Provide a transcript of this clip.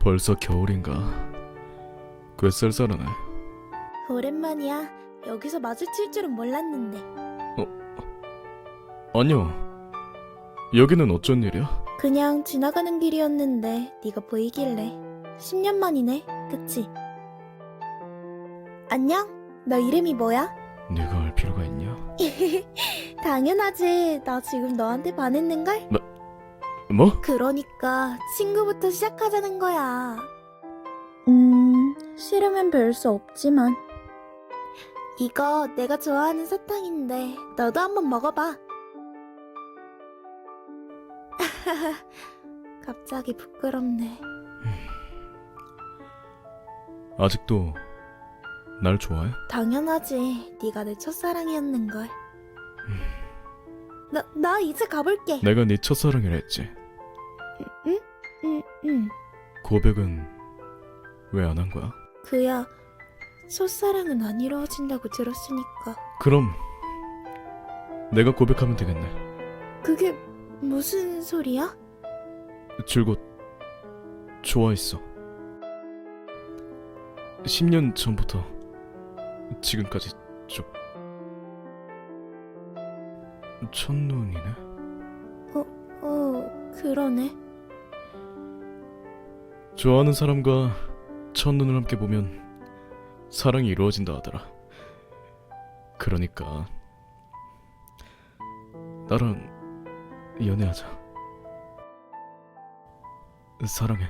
벌써 겨울인가? 꽤 쌀쌀하네. 오랜만이야. 여기서 마주칠 줄은 몰랐는데. 안녕. 여기는 어쩐 일이야? 그냥 지나가는 길이었는데 네가 보이길래 10년 만이네. 그치? 안녕? 너 이름이 뭐야? 네가 알 필요가 있냐? 당연하지. 나 지금 너한테 반했는걸? 뭐? 그러니까 친구부터 시작하자는 거야. 음, 싫으면 별 수 없지만. 이거 내가 좋아하는 사탕인데 너도 한번 먹어봐. 갑자기 부끄럽네. 아직도 날 좋아해? 당연하지. 네가 내 첫사랑이었는 걸. 나, 나 이제 가볼게. 내가 네 첫사랑이라 했지. 응? 고백은 왜 안 한 거야? 그야 첫사랑은 안 이루어진다고 들었으니까. 그럼 내가 고백하면 되겠네. 그게 무슨 소리야? 줄곧 좋아했어. 10년 전부터 지금까지 쭉 첫눈이네. 어, 그러네. 좋아하는 사람과 첫눈을 함께 보면 사랑이 이루어진다 하더라. 그러니까 나랑 연애하자. 사랑해.